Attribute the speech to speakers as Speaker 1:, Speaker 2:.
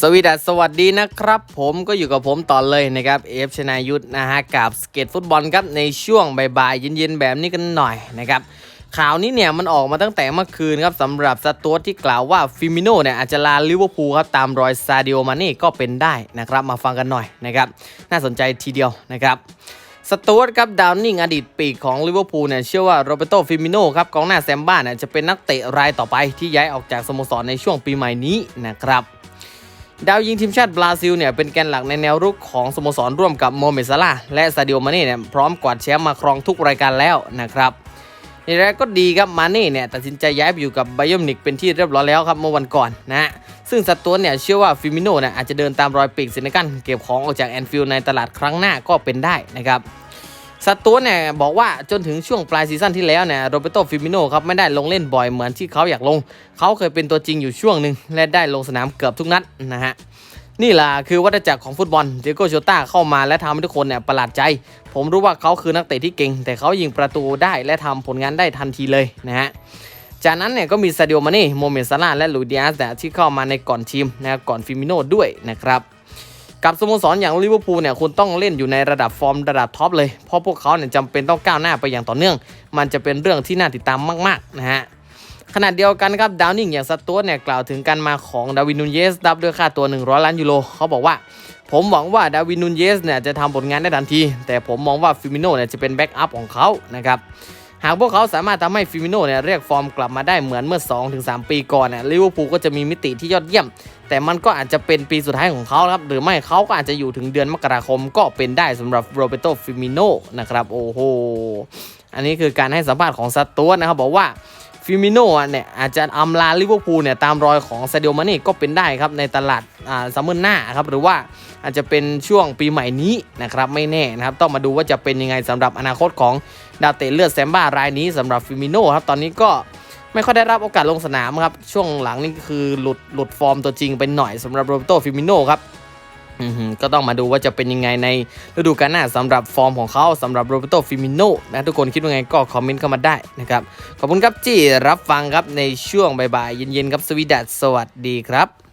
Speaker 1: สวีดัสสวัสดีนะครับ ผมก็อยู่กับผมต่อเลยนะครับเอฟชนายุทธนะฮะกับสเก็ตฟุตบอลครับในช่วงบ่ายๆเย็นๆ แบบนี้กันหน่อยนะครับข่าวนี้เนี่ยมันออกมาตั้งแต่เมื่อคืนครับสำหรับสตูดที่กล่าวว่าฟิมิโน่เนี่ยอาจจะลาลิเวอร์พูลครับตามรอยซาดิโอมาเน่ก็เป็นได้นะครับ มาฟังกันหน่อยนะครับน่าสนใจทีเดียวนะครับสตูดครับดาวนิงอดีตปีกของลิเวอร์พูลเนี่ยเชื่อว่าโรเบโตฟิมิโน่ครับกองหน้าแซมบ้าเนี่ยจะเป็นนักเตะรายต่อไปที่ย้ายออกจากสโมสรในช่วงปีใหม่นี้นะครับ ดาวยิงทีมชาติบราซิลเนี่ยเป็นแกนหลักในแนวรุกของสโมสรร่วมกับโมเมซาลาและซาดิโอมาเน่เนี่ยพร้อมกวาดแชมป์มาครองทุกรายการแล้วนะครับอย่างไรก็ดีครับมาเน่เนี่ยตัดสินใจย้ายไปอยู่กับไบยร์นมิวนิกเป็นที่เรียบร้อยแล้วครับเมื่อวันก่อนนะฮะซึ่งสตวนเนี่ยเชื่อว่าฟิมิโน่เนี่ยอาจจะเดินตามรอยปีกเซนกันเก็บของออกจากแอนฟิลด์ในตลาดครั้งหน้าก็เป็นได้นะครับ สตูนเนี่ยบอกว่าจนถึงช่วงปลายซีซั่นที่แล้วเนี่ยโรเบโตฟิมิโน่ครับไม่ได้ลงเล่นบ่อยเหมือนที่เขาอยากลง เขาเคยเป็นตัวจริงอยู่ช่วงหนึ่งและได้ลงสนามเกือบทุกนัดนะฮะนี่แหละคือวัฏจักรของฟุตบอลเดโกโชต้าเข้ามาและทำให้ทุกคนเนี่ยประหลาดใจ ผมรู้ว่าเขาคือนักเตะที่เก่ง แต่เขายิงประตูได้และทำผลงานได้ทันทีเลยนะฮะจากนั้นเนี่ยก็มีซาดิโอมาเน่โมเมนซาลาและลูดิอาสเนี่ยที่เข้ามาในก่อนทีมนะก่อนฟิมิโน่ด้วยนะครับ กับสโมสรอย่างลิเวอร์พูลเนี่ยคุณต้องเล่นอยู่ในระดับฟอร์มระดับท็อปเลย เพราะพวกเขาเนี่ยจำเป็นต้องก้าวหน้าไปอย่างต่อเนื่อง มันจะเป็นเรื่องที่น่าติดตามมากๆนะฮะขณะเดียวกันครับดาวนิงอย่างสตูดเนี่ยกล่าวถึงการมาของดาวินนูเยสดับด้วยค่าตัว 100 ล้านยูโรเขาบอกว่า ผมหวังว่าดาวินนูเยสเนี่ยจะทำผลงานได้ทันที แต่ผมมองว่าฟิมิโน่เนี่ยจะเป็นแบ็กอัพของเขานะครับ หากพวกเขาสามารถทำให้ฟิมิโน่เนี่ยเรียกฟอร์มกลับมาได้เหมือนเมื่อ 2-3 ปีก่อนเนี่ยลิเวอร์พูลก็จะมีมิติที่ยอดเยี่ยม แต่มันก็อาจจะเป็นปีสุดท้ายของเขาครับ หรือไม่เขาก็อาจจะอยู่ถึงเดือนมกราคมก็เป็นได้สำหรับโรเบโตฟิมิโน่นะครับ โอ้โห อันนี้คือการให้สัมภาษณ์ของซัตตัวนะครับบอกว่า ฟิมิโน่เนี่ยอาจจะอำลาลิเวอร์พูลเนี่ยตามรอยของซาดิโอมาเน่ก็เป็นได้ครับในตลาดอ่าซัมเมอร์หน้าครับหรือว่าอาจจะเป็นช่วงปีใหม่นี้นะครับไม่แน่นะครับต้องมาดูว่าจะเป็นยังไงสำหรับอนาคตของดาวเตะเลือดแซมบ้ารายนี้สำหรับฟิมิโน่ครับตอนนี้ก็ไม่ค่อยได้รับโอกาสลงสนามครับช่วงหลังนี่คือหลุดหลุดฟอร์มตัวจริงไปหน่อยสำหรับโรเบโตฟิมิโน่ครับ ก็ต้องมาดูว่าจะเป็นยังไงในฤดูกาลหน้าสำหรับฟอร์มของเขาสำหรับโรเบโตฟิมิโนนะทุกคนคิดว่าไงก็คอมเมนต์เข้ามาได้นะครับ ขอบคุณครับที่รับฟังครับในช่วงบ่ายๆเย็นๆครับสวีดัสสวัสดีครับ